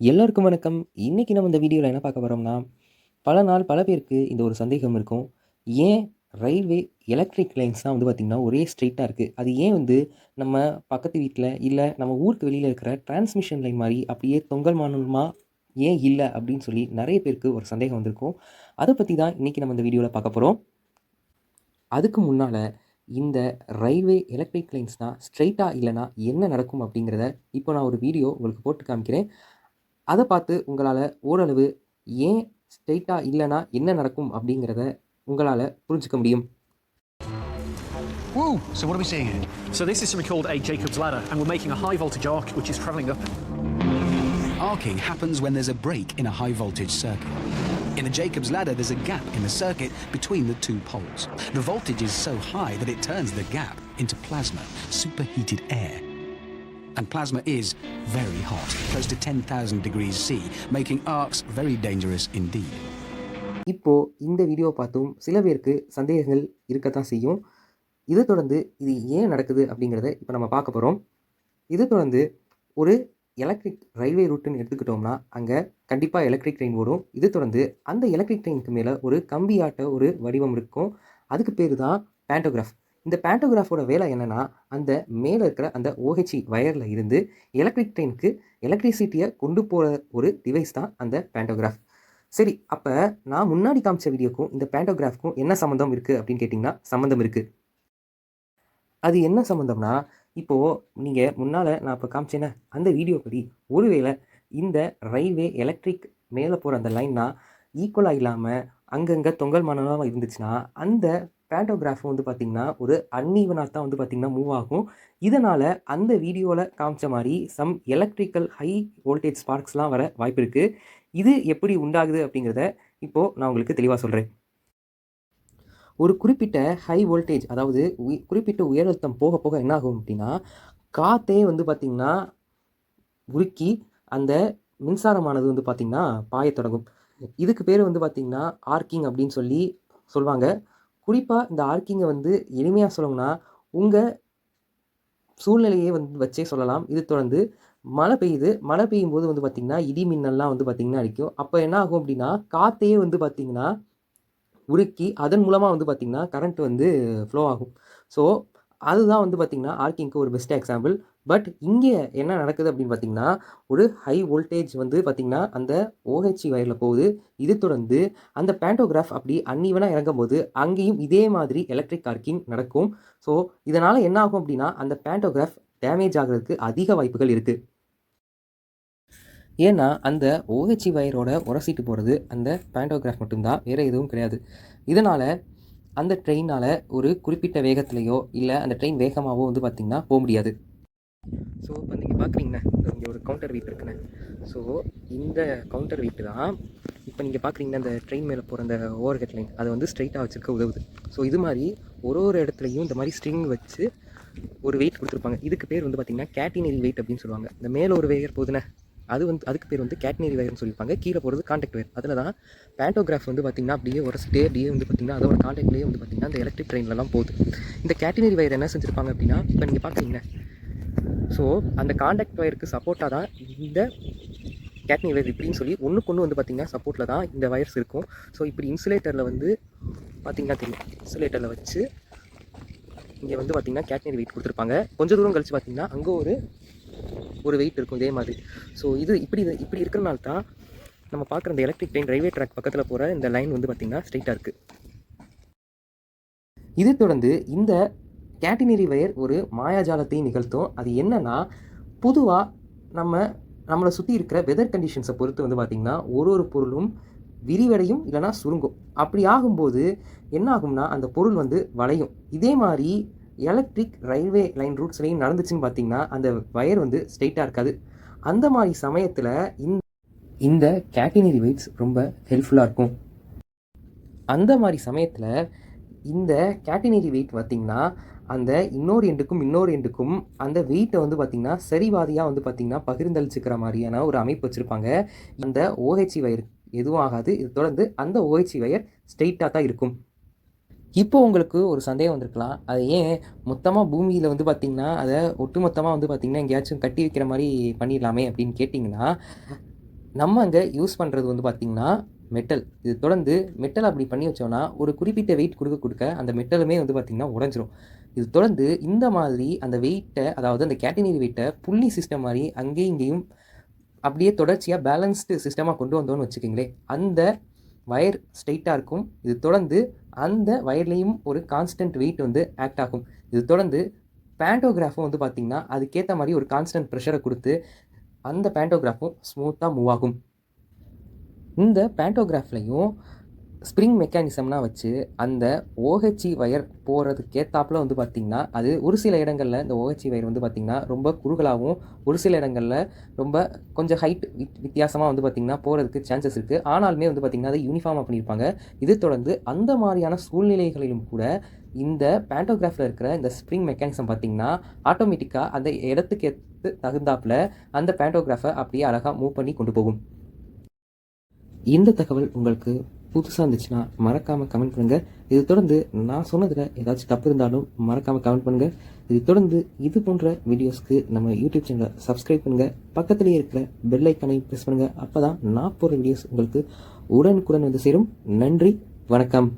எல்லோருக்கும் வணக்கம். இன்னைக்கு நம்ம இந்த வீடியோவில் என்ன பார்க்க போகிறோம்னா பல நாள் பல பேருக்கு இந்த ஒரு சந்தேகம் இருக்கும். ஏன் ரயில்வே எலக்ட்ரிக் லைன்ஸ்லாம் வந்து பார்த்திங்கன்னா ஒரே ஸ்ட்ரெயிட்டாக இருக்குது அது ஏன் வந்து நம்ம பக்கத்து வீட்டில் இல்லை நம்ம ஊருக்கு வெளியில் இருக்கிற டிரான்ஸ்மிஷன் லைன் மாதிரி அப்படியே தொங்கல் மானமா ஏன் இல்லை அப்படின்னு சொல்லி நிறைய பேருக்கு ஒரு சந்தேகம் வந்திருக்கும். அதை பற்றி தான் இன்றைக்கி நம்ம இந்த வீடியோவில் பார்க்க போகிறோம் அதுக்கு முன்னால் இந்த ரயில்வே எலக்ட்ரிக் லைன்ஸ்னால் ஸ்ட்ரெயிட்டாக இல்லைனா என்ன நடக்கும்? அப்படிங்கிறத இப்போ நான் ஒரு வீடியோ உங்களுக்கு போட்டு காமிக்கிறேன். அத பார்த்து உங்களால ஓரளவு ஏன் ஸ்ட்ரெய்ட்டா இல்லன்னா என்ன நடக்கும்? அப்படிங்கிறத உங்களால புரிஞ்சுக்க முடியும். Woo! So what are we seeing here? So this is something called a Jacob's ladder, and we're making a high voltage arc which is travelling up. Arcing happens when there's a break in a high voltage circuit. In a Jacob's ladder, there's a gap in the circuit between the two poles. The voltage is so high that it turns the gap into plasma, superheated air. And plasma is very hot, close to 10,000 degrees C, making arcs very dangerous indeed. இப்போ இந்த video பார்த்தும் சில பேருக்கு சந்தேகங்கள் இருக்கத்தான் செய்யும். இதை தொடர்ந்து இது ஏன் நடக்குது? அப்படிங்கிறத இப்போ நம்ம பார்க்க போகிறோம் இதை தொடர்ந்து ஒரு எலக்ட்ரிக் ரயில்வே ரூட்டுன்னு எடுத்துக்கிட்டோம்னா, அங்கே கண்டிப்பாக எலக்ட்ரிக் ட்ரெயின் ஓடும். இது தொடர்ந்து அந்த எலக்ட்ரிக் ட்ரெயினுக்கு மேலே ஒரு கம்பியாட்ட ஒரு வடிவம் இருக்கும். அதுக்கு பேர் தான் பேண்டோகிராஃப். இந்த பேண்டோகிராஃபோட வேலை என்னென்னா அந்த மேலே இருக்கிற அந்த ஓஹெச்சி வயரில் இருந்து எலக்ட்ரிக் ட்ரெயினுக்கு எலக்ட்ரிசிட்டியை கொண்டு போகிற ஒரு டிவைஸ் தான் அந்த பேண்டோகிராஃப். சரி, அப்போ நான் முன்னாடி காமிச்ச வீடியோக்கும் இந்த பேண்டோகிராஃப்க்கும் என்ன சம்மந்தம் இருக்குது அப்படின்னு கேட்டிங்கன்னா சம்மந்தம் இருக்குது அது என்ன சம்மந்தம்னா, இப்போது நீங்கள் முன்னால் நான் இப்போ காமிச்சேனே, அந்த வீடியோ படி ஒருவேள இந்த ரயில்வே எலக்ட்ரிக் மேலே போகிற அந்த லைன்னா ஈக்குவலாக இல்லாமல் அங்கங்கே தொங்கல் மனமாக இருந்துச்சுன்னா, அந்த பேண்டோகிராஃப் வந்து பார்த்திங்கன்னா ஒரு அன்ஈவனா தான் வந்து பார்த்திங்கன்னா மூவ் ஆகும். இதனால் அந்த வீடியோவில் காமிச்ச மாதிரி சம் எலக்ட்ரிக்கல் ஹை வோல்டேஜ் ஸ்பார்க்ஸ்லாம் வர வாய்ப்பு இருக்குது இது எப்படி உண்டாகுது? அப்படிங்கிறத இப்போது நான் உங்களுக்கு தெளிவாக சொல்கிறேன் ஒரு குறிப்பிட்ட ஹை வோல்டேஜ் அதாவது உயி குறிப்பிட்ட உயர் அழுத்தம் போக போக என்ன ஆகும் அப்படின்னா, காற்றே வந்து பார்த்திங்கன்னா உருக்கி அந்த மின்சாரமானது வந்து பார்த்திங்கன்னா பாய தொடங்கும். இதுக்கு பேர் வந்து பார்த்திங்கன்னா ஆர்க்கிங் அப்படின்னு சொல்லி சொல்லுவாங்க குறிப்பாக இந்த ஆர்க்கிங்கை வந்து எளிமையாக சொல்லணும்னா, உங்கள் சூழ்நிலையே வந்து வச்சே சொல்லலாம். இது தொடர்ந்து மழை பெய்யுது. மழை பெய்யும் போது வந்து பார்த்திங்கன்னா இடி மின்னல்லாம் வந்து பார்த்திங்கன்னா அடிக்கும். அப்போ என்ன ஆகும் அப்படின்னா, காற்றையே வந்து பார்த்திங்கன்னா உருக்கி அதன் மூலமாக வந்து பார்த்திங்கன்னா கரண்ட் வந்து ஃப்ளோ ஆகும். ஸோ, அதுதான் வந்து பார்த்திங்கன்னா ஆர்கிங்க்கு ஒரு பெஸ்ட் எக்ஸாம்பிள். பட் இங்கே என்ன நடக்குது அப்படின்னு பார்த்தீங்கன்னா, ஒரு ஹை வோல்டேஜ் வந்து பார்த்திங்கன்னா அந்த ஓஹெச்சி வயரில் போகுது. இது தொடர்ந்து அந்த பேண்டோகிராஃப் அப்படி அன்ஈவனா இறங்கும்போது, அங்கேயும் இதே மாதிரி எலக்ட்ரிக் ஆர்க்கிங் நடக்கும். ஸோ, இதனால் என்ன ஆகும் அப்படின்னா, அந்த பேண்டோகிராஃப் டேமேஜ் ஆகுறதுக்கு அதிக வாய்ப்புகள் இருக்குது ஏன்னா, அந்த ஓஹெச்சி வயரோட உரசிட்டு போகிறது அந்த பேண்டோகிராஃப் மட்டும் தான். எதுவும் கிடையாது. இதனால் அந்த ட்ரெயினால ஒரு குறிப்பிட்ட வேகத்துலையோ இல்லை அந்த ட்ரெயின் வேகமாகவோ வந்து பார்த்திங்கன்னா போக முடியாது. ஸோ, இப்போ நீங்கள் பார்க்குறீங்கண்ணே, இங்கே ஒரு கவுண்டர் வீட் இருக்குண்ணே. ஸோ, இந்த கவுண்டர் வீட்டு தான் இப்போ நீங்கள் பார்க்குறீங்கன்னா அந்த ட்ரெயின் மேலே போகிற அந்த ஓவர் ஹெட் லைன் அதை வந்து ஸ்ட்ரைட்டாக வச்சுருக்க உதவுது. ஸோ, இது மாதிரி ஒரு ஒரு இடத்துலையும் இந்த மாதிரி ஸ்ட்ரிங் வச்சு ஒரு வெயிட் கொடுத்துருப்பாங்க இதுக்கு பேர் வந்து பார்த்திங்கன்னா கேட்டினரி வெயிட் அப்படின்னு சொல்லுவாங்க. இந்த மேலே ஒரு வேகர் போகுதுண்ணே, அது வந்து அதுக்கு பேர் வந்து கேட்னரி வயர்னு சொல்லியிருப்பாங்க. கீழே போகிறது காண்டாக்ட் வயர். அதில் தான் பேண்டோகிராஃப் வந்து பார்த்திங்கன்னா அப்படியே ஒரு அப்படியே வந்து பார்த்தீங்கன்னா, அதோட காண்டாக்ட்லேயே வந்து பார்த்திங்கன்னா அந்த எலக்ட்ரிக் ட்ரெயின்லலாம் போகுது. இந்த கேட்டினரி வயர் என்ன செஞ்சுருப்பாங்க அப்படின்னா, இப்போ நீங்கள் பார்த்தீங்கன்னா ஸோ, அந்த காண்டாக்ட் வயருக்கு சப்போர்ட்டாக தான் இந்த கேட்னரி வயர் இப்படின்னு சொல்லி ஒண்ணுக்கு ஒண்ணு வந்து பார்த்திங்கன்னா சப்போர்ட்டில் தான் இந்த வயர்ஸ் இருக்கும். ஸோ, இப்படி இன்சுலேட்டரில் வந்து பார்த்திங்கன்னா தெரியும். இன்சுலேட்டரில் வச்சு இங்கே வந்து பார்த்திங்கன்னா கேட்னரி வெயிட் கொடுத்துருப்பாங்க கொஞ்சம் தூரம் கழிச்சு பார்த்திங்கன்னா அங்கே ஒரு ஒரு வெயிட் இருக்கும் இதே மாதிரி. ஸோ, இது இப்படி இப்படி இருக்கிறனால தான் நம்ம பார்க்குற இந்த எலக்ட்ரிக் ட்ரெயின் ரயில்வே ட்ராக் பக்கத்தில் போகிற இந்த லைன் வந்து பார்த்திங்கன்னா ஸ்ட்ரைட்டாக இருக்குது இதை தொடர்ந்து இந்த கேட்டினரி வயர் ஒரு மாயாஜாலத்தை நிகழ்த்தும். அது என்னன்னா, பொதுவாக நம்ம நம்மளை சுற்றி இருக்கிற வெதர் கண்டிஷன்ஸை பொறுத்து வந்து பார்த்திங்கன்னா ஒரு ஒரு பொருளும் விரிவடையும், இல்லைனா சுருங்கும். அப்படி ஆகும்போது என்ன ஆகும்னா, அந்த பொருள் வந்து வளையும். இதே மாதிரி எலக்ட்ரிக் ரயில்வே லைன் ரூட்ஸ்லையும் நடந்துச்சுன்னு பார்த்தீங்கன்னா, அந்த வயர் வந்து ஸ்ட்ரெயிட்டாக இருக்காது. அந்த மாதிரி சமயத்தில் இந்த இந்த கேட்டினரி வெயிட்ஸ் ரொம்ப ஹெல்ப்ஃபுல்லாக இருக்கும். அந்த மாதிரி சமயத்தில் இந்த கேட்டினரி வெயிட் பார்த்தீங்கன்னா, அந்த இன்னொரு எண்டுக்கும் இன்னொரு எண்டுக்கும் அந்த வெயிட்டை வந்து பார்த்திங்கன்னா சரிவாதியாக வந்து பார்த்தீங்கன்னா, பகிர்ந்தளிச்சுக்கிற மாதிரியான ஒரு அமைப்பு வச்சுருப்பாங்க அந்த ஓஹெச்சி வயர் எதுவும் ஆகாது. இது தொடர்ந்து அந்த ஓஹெச்சி வயர் ஸ்ட்ரெயிட்டாக தான் இருக்கும். இப்போ உங்களுக்கு ஒரு சந்தேகம் வந்திருக்கலாம். அது ஏன் மொத்தமாக பூமியில் வந்து பார்த்திங்கன்னா அதை ஒட்டுமொத்தமாக வந்து பார்த்திங்கன்னா எங்கேயாச்சும் கட்டி வைக்கிற மாதிரி பண்ணிடலாமே அப்படின்னு கேட்டிங்கன்னா நம்ம அங்கே யூஸ் பண்ணுறது வந்து பார்த்திங்கன்னா மெட்டல் இது தொடர்ந்து மெட்டல் அப்படி பண்ணி வச்சோன்னா ஒரு குறிப்பிட்ட வெயிட் கொடுக்க கொடுக்க அந்த மெட்டலுமே வந்து பார்த்திங்கன்னா உடஞ்சிரும். இது தொடர்ந்து இந்த மாதிரி அந்த வெயிட்டை அதாவது அந்த கேட்டனரி வெயிட்டை புள்ளி சிஸ்டம் மாதிரி அங்கேயும் இங்கேயும் அப்படியே தொடர்ச்சியாக பேலன்ஸ்டு சிஸ்டமாக கொண்டு வந்தோன்னு வச்சுக்கிங்களேன். அந்த வயர் ஸ்ட்ரைட்டாக இருக்கும். இது தொடர்ந்து அந்த வயர்லேயும் ஒரு கான்ஸ்டன்ட் வெயிட் வந்து ஆக்ட் ஆகும். இது தொடர்ந்து பேண்டோகிராஃபும் வந்து பார்த்திங்கன்னா அதுக்கேற்ற மாதிரி ஒரு கான்ஸ்டன்ட் ப்ரெஷரை கொடுத்து அந்த பேண்டோகிராஃபும் ஸ்மூத்தாக மூவ் ஆகும். இந்த பேண்டோகிராஃப்லையும் ஸ்ப்ரிங் மெக்கானிசம்லாம் வச்சு அந்த ஓஹெச்சி வயர் போகிறதுக்கேத்தாப்புல வந்து பார்த்திங்கன்னா அது ஒரு சில இடங்களில் இந்த ஓஹெச்சி வயர் வந்து பார்த்திங்கன்னா ரொம்ப குறுகலாகவும் ஒரு சில இடங்களில் ரொம்ப கொஞ்சம் ஹைட் வித்தியாசமாக வந்து பார்த்திங்கன்னா போகிறதுக்கு சான்சஸ் இருக்குது ஆனாலுமே வந்து பார்த்திங்கன்னா அதை யூனிஃபார்மாக பண்ணியிருப்பாங்க. இது தொடர்ந்து அந்த மாதிரியான சூழ்நிலைகளிலும் கூட இந்த பேண்டோகிராஃபில் இருக்கிற இந்த ஸ்ப்ரிங் மெக்கானிசம் பார்த்திங்கன்னா ஆட்டோமேட்டிக்காக அந்த இடத்துக்கு ஏற்று தகுந்தாப்புல அந்த பேண்டோகிராஃபை அப்படியே அழகாக மூவ் பண்ணி கொண்டு போகும். இந்த தகவல் உங்களுக்கு புதுசாக இருந்துச்சுன்னா மறக்காமல் கமெண்ட் பண்ணுங்கள் இது தொடர்ந்து நான் சொன்னதில் ஏதாச்சும் தப்பு இருந்தாலும் மறக்காமல் கமெண்ட் பண்ணுங்கள் இது தொடர்ந்து இது போன்ற வீடியோஸ்க்கு நம்ம யூடியூப் சேனலை சப்ஸ்கிரைப் பண்ணுங்கள் பக்கத்துலேயே இருக்கிற பெல் ஐக்கானையும் ப்ரெஸ் பண்ணுங்கள் அப்போ தான் நான் போகிற வீடியோஸ் உங்களுக்கு உடனுக்குடன் வந்து சேரும். நன்றி வணக்கம்.